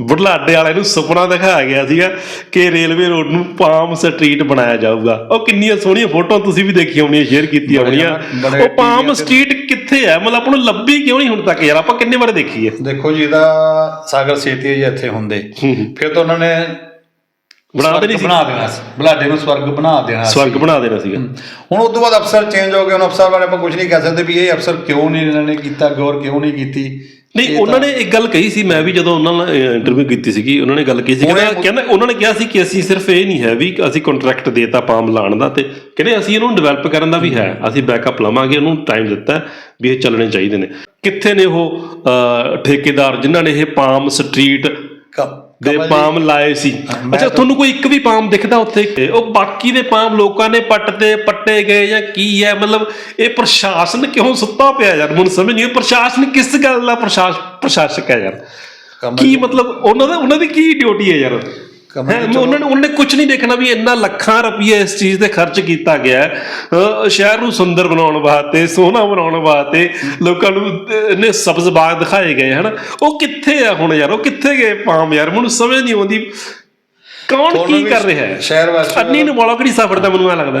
ਬੁਢਲਾਡੇ ਵਾਲੇ ਨੂੰ ਸੁਪਨਾ ਦਿਖਾਇਆ ਗਿਆ ਸੀਗਾ ਕਿ ਰੇਲਵੇ ਰੋਡ ਨੂੰ ਪਾਮ ਸਟਰੀਟ ਬਣਾਇਆ ਜਾਊਗਾ। ਉਹ ਕਿੰਨੀਆਂ ਸੋਹਣੀਆਂ ਫੋਟੋਆਂ ਤੁਸੀਂ ਵੀ ਦੇਖੀਆਂ ਹੋਣੀਆਂ ਸ਼ੇਅਰ ਕੀਤੀਆਂ ਹੋਣੀਆਂ। ਉਹ ਪਾਮ ਸਟਰੀਟ ਕਿੱਥੇ ਹੈ? ਮਤਲਬ ਆਪਾਂ ਨੂੰ ਲੱਭੀ ਕਿਉਂ ਨਹੀਂ ਹੁਣ ਤੱਕ ਯਾਰ? ਆਪਾਂ ਕਿੰਨੇ ਵਾਰ ਦੇਖੀ ਹੈ? ਦੇਖੋ ਜੀ ਇਹਦਾ ਸਾਗਰ ਸੇਤੀ ਜੀ ਇੱਥੇ ਹੁੰਦੇ। ਫਿਰ ਤਾਂ ਉਹਨਾਂ ਨੇ ਬਣਾ ਦੇਣੀ ਸੀ? ਬਣਾ ਦੇਣਾ ਸੀ। ਬਲਾਡੇ ਨੂੰ ਸਵਰਗ ਬਣਾ ਦੇਣਾ ਸੀ। ਸਵਰਗ ਬਣਾ ਦੇਣਾ ਸੀਗਾ। ਹੁਣ ਉਸ ਤੋਂ ਬਾਅਦ ਅਫਸਰ ਚੇਂਜ ਹੋ ਗਏ ਹੁਣ ਅਫਸਰ ਬਾਰੇ ਆਪਾਂ ਕੁਝ ਨਹੀਂ ਕਹਿ ਸਕਦੇ ਵੀ ਇਹ ਅਫਸਰ ਕਿਉਂ ਨਹੀਂ ਇਹਨਾਂ ਨੇ ਕੀਤਾ ਗੌਰ ਕਿਉਂ ਨਹੀਂ ਕੀਤੀ। ਨਹੀਂ ਉਹਨਾਂ ਨੇ ਇੱਕ ਗੱਲ ਕਹੀ ਸੀ ਮੈਂ ਵੀ ਜਦੋਂ ਉਹਨਾਂ ਨਾਲ ਇੰਟਰਵਿਊ ਕੀਤੀ ਸੀਗੀ ਉਹਨਾਂ ਨੇ ਗੱਲ ਕਹੀ ਸੀ ਕਹਿੰਦਾ ਕਹਿੰਦਾ ਉਹਨਾਂ ਨੇ ਕਿਹਾ ਸੀ ਕਿ ਅਸੀਂ ਸਿਰਫ ਇਹ ਨਹੀਂ ਹੈ ਵੀ ਅਸੀਂ ਕੰਟਰੈਕਟ ਦੇਤਾ ਪਾਮ ਲਾਣ ਦਾ ਤੇ ਕਹਿੰਦੇ ਅਸੀਂ ਇਹਨੂੰ ਡਿਵੈਲਪ ਕਰਨ ਦਾ ਵੀ ਹੈ ਅਸੀਂ ਬੈਕਅਪ ਲਵਾਂਗੇ ਉਹਨੂੰ ਟਾਈਮ ਦਿੱਤਾ ਵੀ ਇਹ ਚੱਲਣੇ ਚਾਹੀਦੇ ਨੇ। ਕਿੱਥੇ ਨੇ ਉਹ ਠੇਕੇਦਾਰ ਜਿਨ੍ਹਾਂ ਨੇ ਇਹ ਪਾਮ ਸਟਰੀਟ ਦੇ ਪਾਮ ਲਾਏ ਸੀ। ਅੱਛਾ ਤੁਹਾਨੂੰ ਕੋਈ ਇੱਕ ਵੀ ਪਾਮ ਦਿਖਦਾ ਉੱਥੇ? ਉਹ ਬਾਕੀ ਦੇ ਪਾਮ ਲੋਕਾਂ ਨੇ ਪੱਟ ਤੇ ਪੱਟੇ ਗਏ ਜਾਂ ਕੀ ਹੈ? ਮਤਲਬ ਇਹ ਪ੍ਰਸ਼ਾਸਨ ਕਿਉਂ ਸੁੱਤਾ ਪਿਆ ਯਾਰ? ਮੈਨੂੰ ਸਮਝ ਨਹੀਂ ਪ੍ਰਸ਼ਾਸਨ ਕਿਸ ਗੱਲ ਦਾ ਪ੍ਰਸ਼ਾਸ ਪ੍ਰਸ਼ਾਸਕ ਹੈ ਯਾਰ? ਕੀ ਮਤਲਬ ਉਹਨਾਂ ਦਾ ਉਹਨਾਂ ਦੀ ਕੀ ਡਿਊਟੀ ਹੈ ਯਾਰ? ਕਮਲ ਹੈਂ, ਉਹਨਾਂ ਨੇ ਉਹਨਾਂ ਨੇ ਕੁਝ ਨਹੀਂ ਦੇਖਣਾ ਵੀ ਇੰਨਾ ਲੱਖਾਂ ਰੁਪਏ ਇਸ ਚੀਜ਼ ਤੇ ਖਰਚ ਕੀਤਾ ਗਿਆ ਸ਼ਹਿਰ ਨੂੰ ਸੁੰਦਰ ਬਣਾਉਣ ਵਾਸਤੇ ਸੋਹਣਾ ਬਣਾਉਣ ਵਾਸਤੇ ਲੋਕਾਂ ਨੂੰ ਨੇ ਸਬਜ਼ ਬਾਗ ਦਿਖਾਏ ਗਏ ਹਨ? ਉਹ ਕਿੱਥੇ ਆ ਹੁਣ ਯਾਰ? ਉਹ ਕਿੱਥੇ ਗਏ ਪਾਮ ਯਾਰ? ਮੈਨੂੰ ਸਮਝ ਨਹੀਂ ਆਉਂਦੀ। ਕੌਣ ਕੀ ਕਰ ਰਿਹਾ ਹੈ? ਸ਼ਹਿਰ ਵਾਸੀ ਅੰਨੀ ਨੂੰ ਬੋਲੋ ਕਿਹੜੀ ਸਫਰ ਦਾ ਮੈਨੂੰ ਐ ਲੱਗਦਾ।